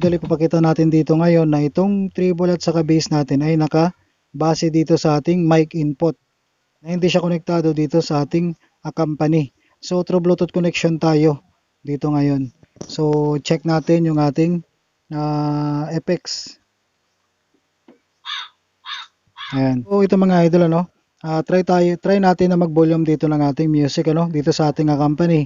idol, ipapakita natin dito ngayon na itong treble at saka bass natin ay naka base dito sa ating mic input. Na hindi siya konektado dito sa ating ah, company. So through Bluetooth connection tayo dito ngayon. So check natin yung ating ah, effects. Ayan. So ito mga idol ano, ah, try tayo, try natin na mag-volume dito ng ating music ano, dito sa ating ah, company.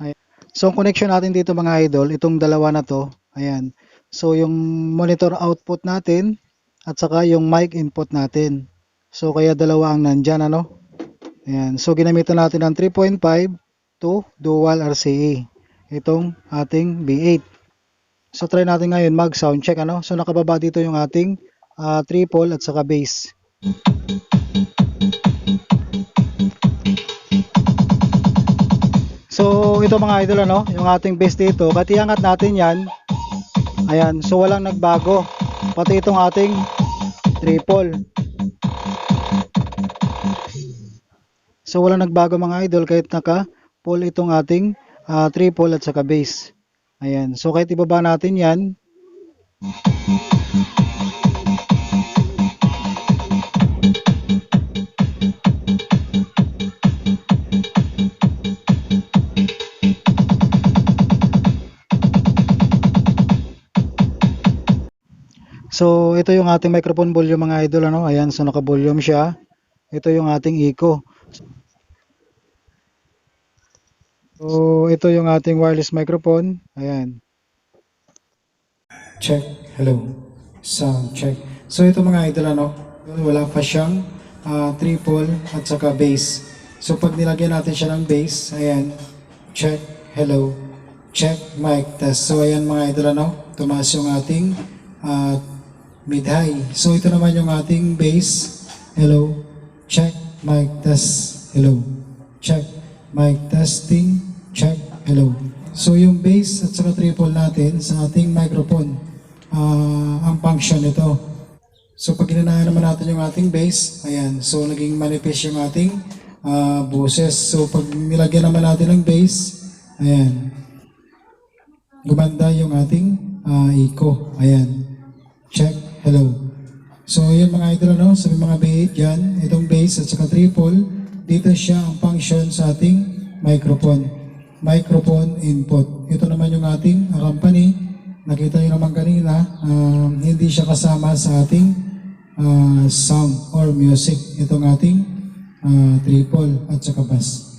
Ayan. So ang connection natin dito mga idol, itong dalawa na to, ayan. So yung monitor output natin at saka yung mic input natin. So kaya dalawa ang nandyan ano. Ayan. So ginamitan natin ng 3.5 to dual RCA. Itong ating B8. So try natin ngayon mag sound check ano. So nakababa dito yung ating ah, triple at saka bass. So ito mga idol ano, yung ating bass dito, pati iangat natin yan. Ayan, so walang nagbago. Pati itong ating triple. So walang nagbago mga idol kahit naka full itong ating ah, triple at saka bass. Ayan, so kahit ibaba natin yan, So, ito yung ating microphone volume mga idol, ano? Ayan, so naka-volume siya. Ito yung ating echo. So, ito yung ating wireless microphone. Ayan. Check. Hello. Sound check. So, ito mga idol, ano? Wala pa siyang ah, triple at saka bass. So, pag nilagyan natin siya ng bass, ayan. Check. Hello. Check. Mic test. So, ayan mga idol, ano? Tumaas yung ating ah, mid-high. So ito naman yung ating bass. Hello. Check. Mic test. Hello. Check. Mic testing. Check. Hello. So yung bass at saka triple natin sa ating microphone. ah, ang function nito. So pag ginanahan naman natin yung ating bass, ayan. So naging manifest yung ating ah, boses. So pag nilagyan naman natin ng bass, ayan. Gumanda yung ating ah, echo. Ayan. Check. Hello. So, yun mga idol, ano? Sa mga bait dyan, itong bass at saka triple, dito siya ang function sa ating microphone. Microphone input. Ito naman yung ating company. Nakita nyo naman kanina, um, hindi siya kasama sa ating ah, sound or music. Itong ating ah, triple at saka bass.